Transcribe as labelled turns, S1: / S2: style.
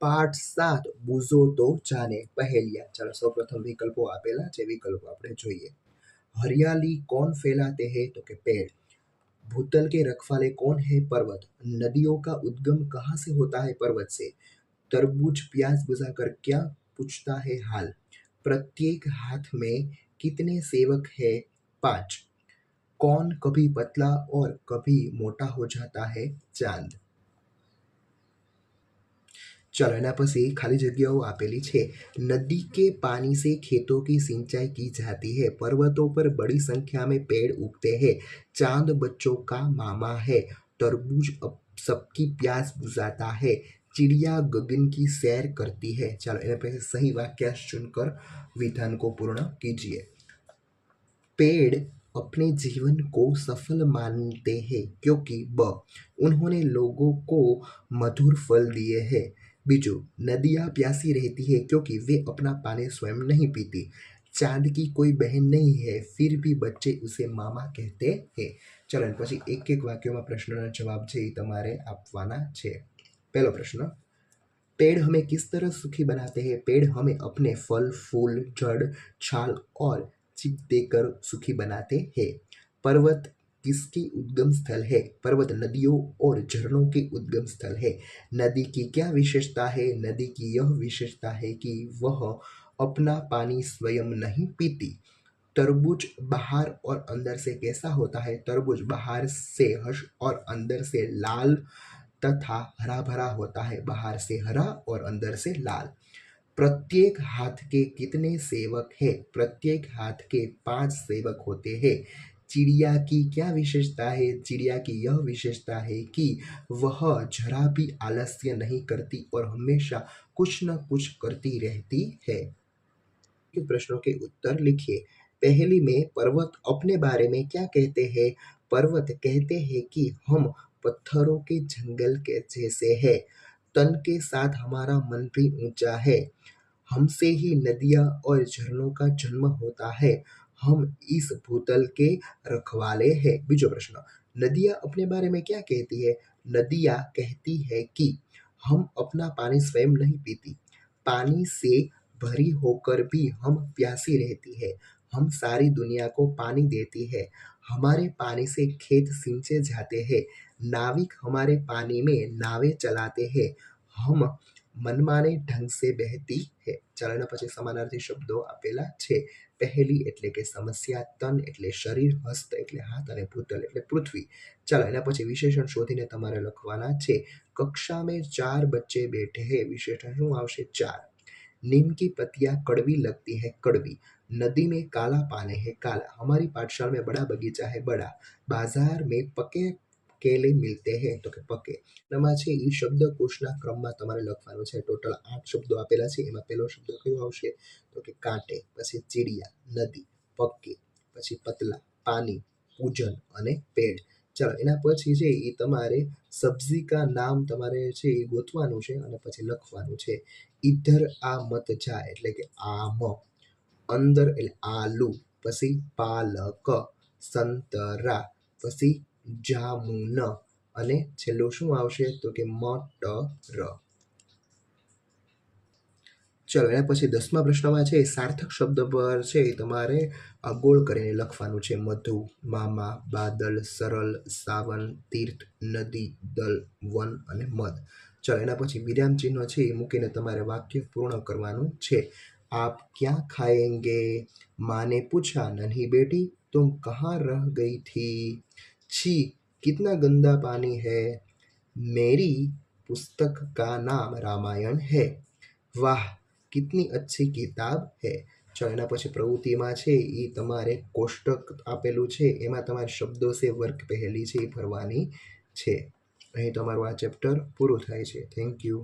S1: પાઠ સાત બુઝો તો જાને પહેલિયા ચાલો સૌપ્રથમ વિકલ્પો આપેલા છે વિકલ્પો આપણે જોઈએ हरियाली कौन फैलाते हैं तो के पेड़ भूतल के रखवाले कौन है पर्वत नदियों का उद्गम कहाँ से होता है पर्वत से तरबूज प्यास बुझाकर क्या पूछता है हाल प्रत्येक हाथ में कितने सेवक है पांच कौन कभी पतला और कभी मोटा हो जाता है चांद चलो एना પછી ખાલી જગ્યાઓ આપેલી છે नदी के पानी से खेतों की सिंचाई की जाती है पर्वतों पर बड़ी संख्या में पेड़ उगते हैं चांद बच्चों का मामा है तरबूज अब सबकी प्यास बुझाता है चिड़िया गगन की सैर करती है चलो एना पे सही वाक्य चुनकर विधान को पूर्ण कीजिए पेड़ अपने जीवन को सफल मानते हैं क्योंकि ब उन्होंने लोगों को मधुर फल दिए हैं बीजू नदियाँ प्यासी रहती है क्योंकि वे अपना पानी स्वयं नहीं पीती चांद की कोई बहन नहीं है फिर भी बच्चे उसे मामा कहते हैं ચલો ને પછી એક એક વાક્યોમાં પ્રશ્નના જવાબ છે એ તમારે આપવાના છે પહેલો પ્રશ્ન पेड़ हमें किस तरह सुखी बनाते हैं पेड़ हमें अपने फल फूल जड़ छाल और चिप देकर सुखी बनाते हैं पर्वत किसकी उद्गम स्थल है? पर्वत नदियों और झरनों के उद्गम स्थल है। नदी की क्या विशेषता है? नदी की यह विशेषता है कि वह अपना पानी स्वयं नहीं पीती। तरबूज बाहर और अंदर से कैसा होता है? तरबूज बाहर से हर्ष और अंदर से लाल तथा हरा भरा होता है। बाहर से हरा और अंदर से लाल। प्रत्येक हाथ के कितने सेवक है? प्रत्येक हाथ के पाँच सेवक होते हैं। चिड़िया की क्या विशेषता है? चिड़िया की यह विशेषता है कि वह जरा भी आलस्य नहीं करती और हमेशा कुछ न कुछ करती रहती है। के प्रश्नों के उत्तर लिखिए। पहली में पर्वत अपने बारे में क्या कहते हैं? पर्वत कहते हैं कि हम पत्थरों के जंगल के जैसे है। तन के साथ हमारा मन भी ऊँचा है। हमसे ही नदियाँ और झरनों का जन्म होता है। हम इस भूतल के रखवाले हैं। बीजो प्रश्न, नदियाँ अपने बारे में क्या कहती है? नदियाँ कहती है कि हम अपना पानी स्वयं नहीं पीती, पानी से भरी होकर भी हम प्यासी रहती है। हम सारी दुनिया को पानी देती है। हमारे पानी से खेत सिंचे जाते हैं, नाविक हमारे पानी में नावें चलाते हैं। हम મનમાને ઢંગ સે બહેતી હે ચાલો પછી સમાનાર્થી શબ્દો આપેલા છે પહેલી એટલે કે સમસ્યા તન એટલે શરીર હસ્ત એટલે હાથ અને ભૂતલ એટલે પૃથ્વી ચાલો એના પછી વિશેષણ શોધીને તમારે લખવાના છે કક્ષા में चार बच्चे बैठे हैं विशेषण શું આવશે ચાર नीम की पत्तियां कड़वी लगती है कड़वी नदी में काला पानी है काला हमारी पाठशाला में बड़ा बगीचा है बड़ा बाजार में पके કેલે મિલતે હે. તો કે પકે. એમાં છે એ શબ્દકોશના ક્રમમાં તમારે લખવાનો છે. ટોટલ આઠ શબ્દો આપેલા છે. એમાં પહેલો શબ્દ કયો આવશે? તો કે કાંટે, પછી ચીડિયા, નદી, પક્કે, પછી પતલા પાણી પૂજન અને પેડ. ચાલો, એના પછી છે એ તમારે સબ્જી કા નામ તમારે છે એ ગોતવાનું છે અને પછી લખવાનું છે. ઈધર આ મત જા, એટલે કે આમ. અંદર એટલે આલુ, પછી પાલક, સંતરા, પછી જામુન અને છેલ્લું શું આવશે તો કે મટર ચલો એના પછી દસમા પ્રશ્નમાં છે સાર્થક શબ્દ પર છે એ તમારે ગોળ કરીને લખવાનું છે મધુ મામા બાદલ સરળ સાવન તીર્થ નદી દલ વન અને મધ ચલો એના પછી વિરામ ચિહ્નો છે એ મૂકીને તમારે વાક્ય પૂર્ણ કરવાનું છે आप क्या खाएंगे माँ ने पूछा नन्ही बेटी तुम कहाँ रह गई थी छी कितना गंदा पानी है मेरी पुस्तक का नाम रामायण है વાહ કિતની અચ્છી કિતાબ હે ચલો એના પછી પ્રવૃત્તિમાં છે એ તમારે કોષ્ટક આપેલું છે એમાં તમારે શબ્દો છે વર્ક પહેલી છે એ ભરવાની છે અહીં તમારું આ ચેપ્ટર પૂરું થાય છે થેન્ક યુ